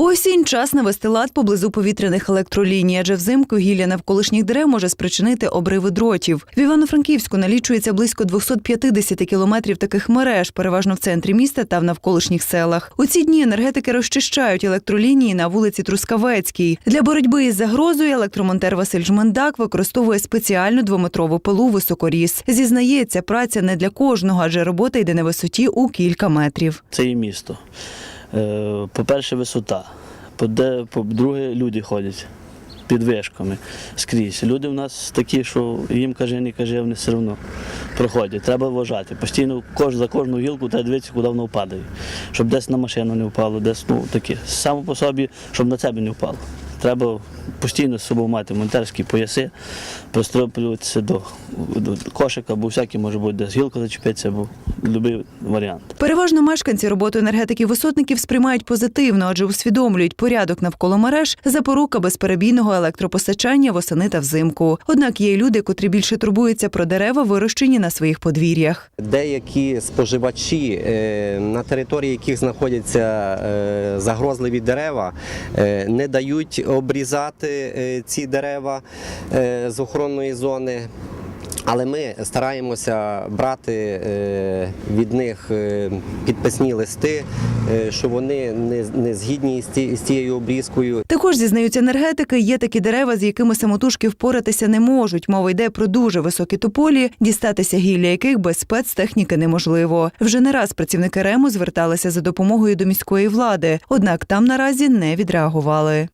Осінь час навести лад поблизу повітряних електроліній, адже взимку гілля навколишніх дерев може спричинити обриви дротів. В Івано-Франківську налічується близько 250 кілометрів таких мереж, переважно в центрі міста та в навколишніх селах. У ці дні енергетики розчищають електролінії на вулиці Трускавецькій. Для боротьби із загрозою електромонтер Василь Жмендак використовує спеціальну двометрову пилу високоріс. Зізнається, праця не для кожного, адже робота йде на висоті у кілька метрів. Це є місто. Е, По-перше, висота. По-друге, люди ходять під вишками скрізь. Люди в нас такі, що їм каже, не каже, вони все одно проходять. Треба вважати. Постійно за кожну гілку треба дивитися, куди воно впадає. Щоб десь на машину не впало, десь ну, таке. Само по собі, щоб на тебе не впало. Треба постійно з собою мати монтерські пояси, пристроплюватися до, до кошика, бо всякі може бути десь гілка зачепиться, або будь-який варіант. Переважно мешканці роботу енергетиків-висотників сприймають позитивно, адже усвідомлюють порядок навколо мереж запорука безперебійного електропостачання восени та взимку. Однак є й люди, котрі більше турбуються про дерева, вирощені на своїх подвір'ях. Деякі споживачі, е, на території яких знаходяться е, загрозливі дерева, е, не дають обрізати е, ці дерева е, з охоронної зони. Але ми стараємося брати е, від них підписні листи, що вони не, згідні з цією обрізкою. Також зізнаються енергетики, є такі дерева, з якими самотужки впоратися не можуть. Мова йде про дуже високі тополі, дістатися гілля яких без спецтехніки неможливо. Вже не раз працівники РЕМу зверталися за допомогою до міської влади, однак там наразі не відреагували.